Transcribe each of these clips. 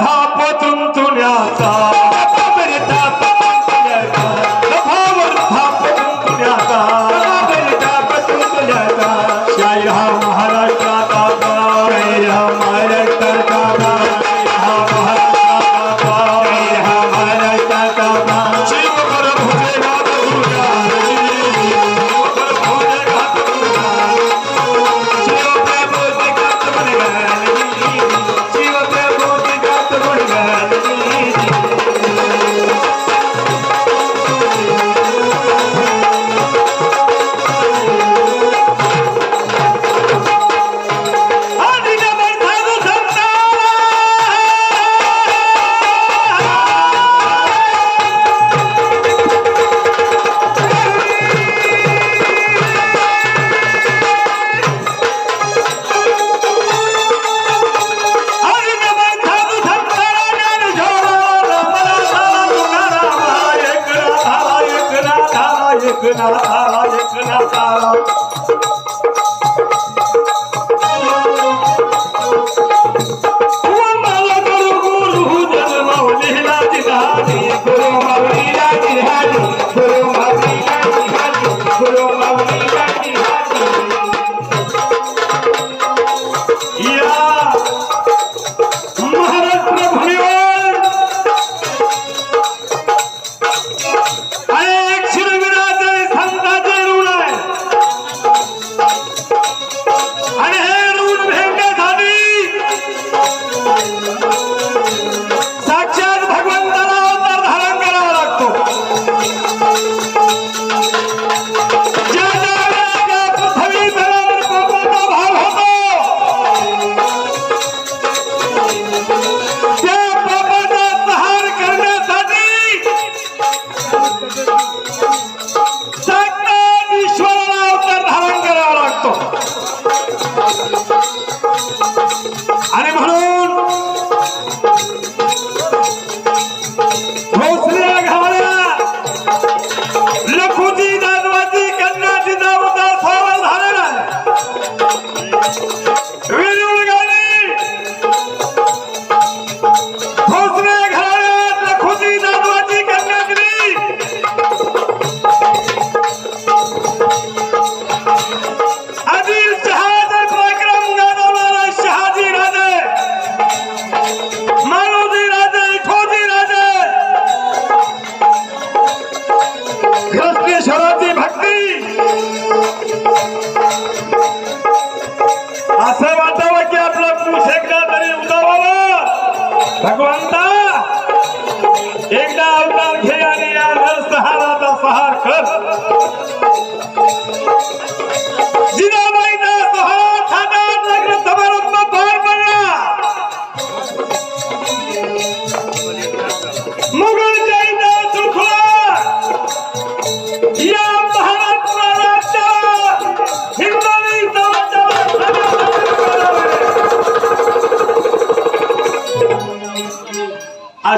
था पतुम तुन्या का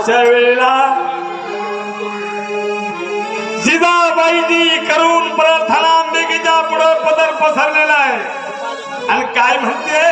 अशा वेळेला जिजाबाईजी करून प्रार्थना अंबिकेच्या पुढं पदर पसरलेला आहे. आणि काय म्हणते?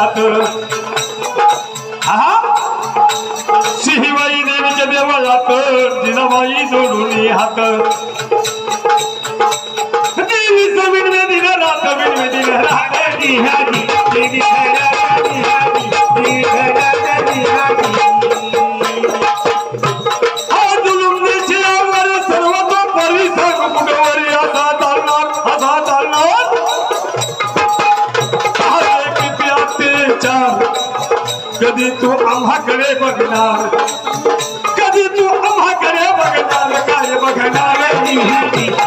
घरात सिहिबाई देवीच्या देवळात जिनाबाई जोडून हात कधी तू आम्हाकडे बघणार? कधी तू आम्हाकडे बघणार? काय बघणार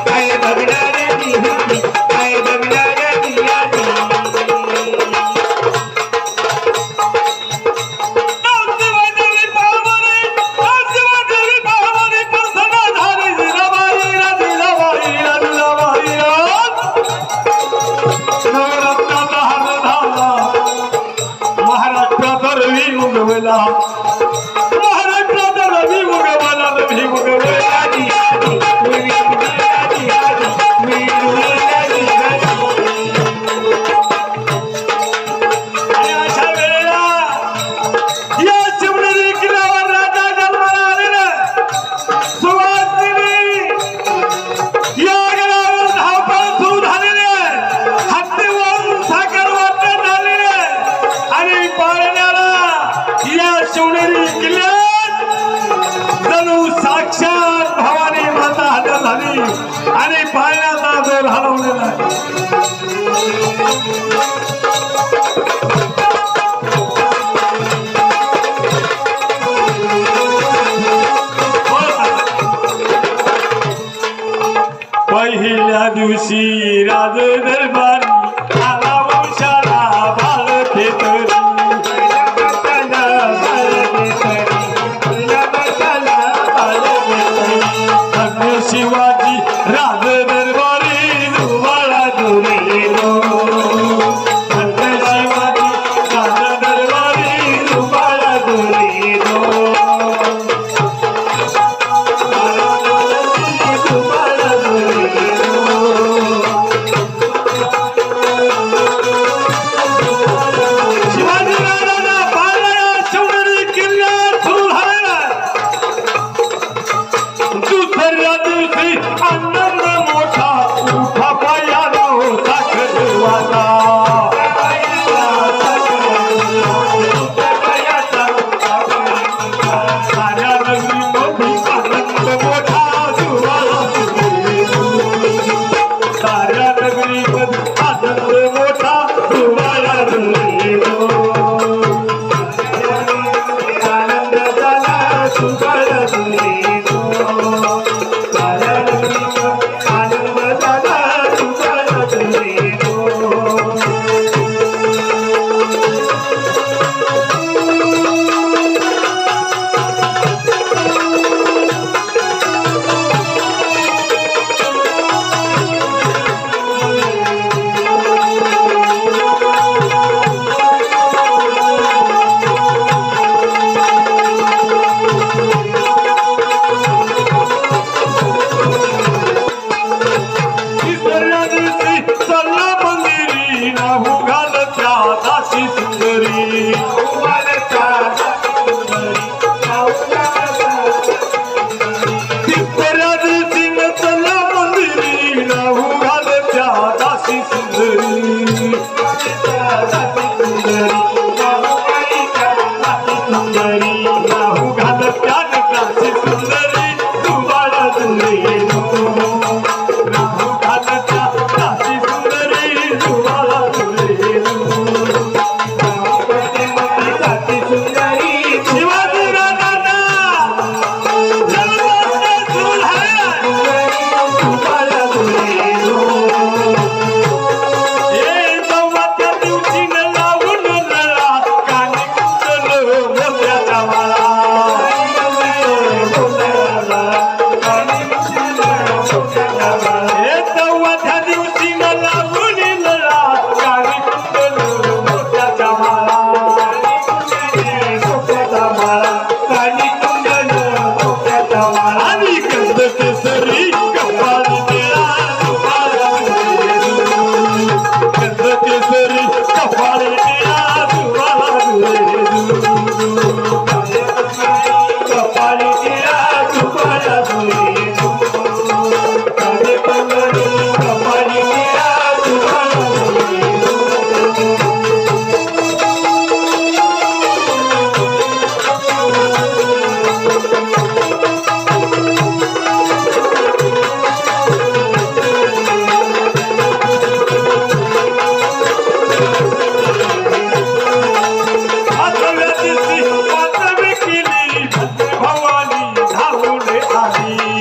काय बघणार पहिल्या दिवशी राज আমি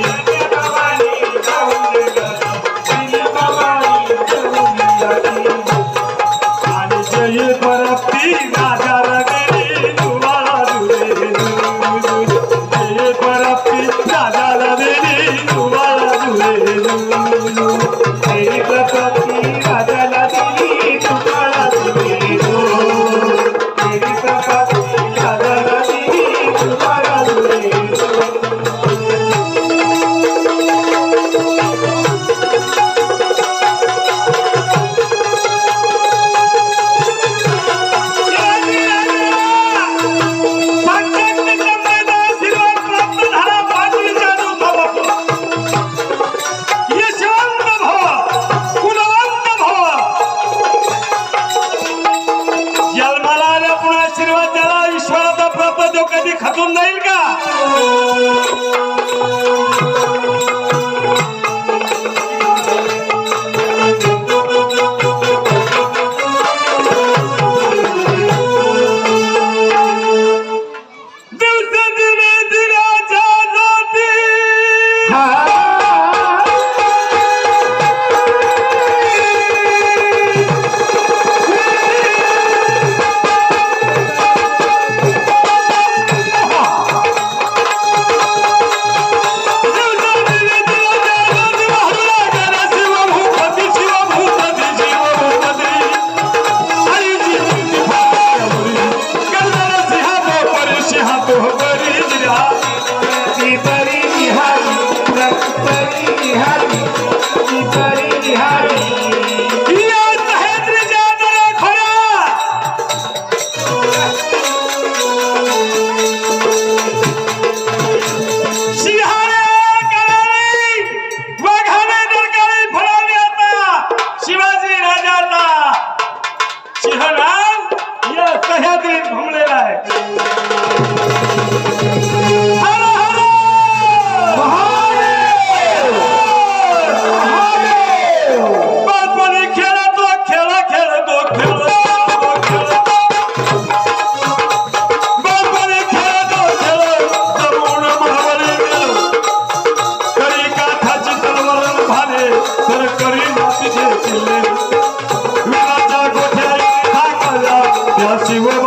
शिव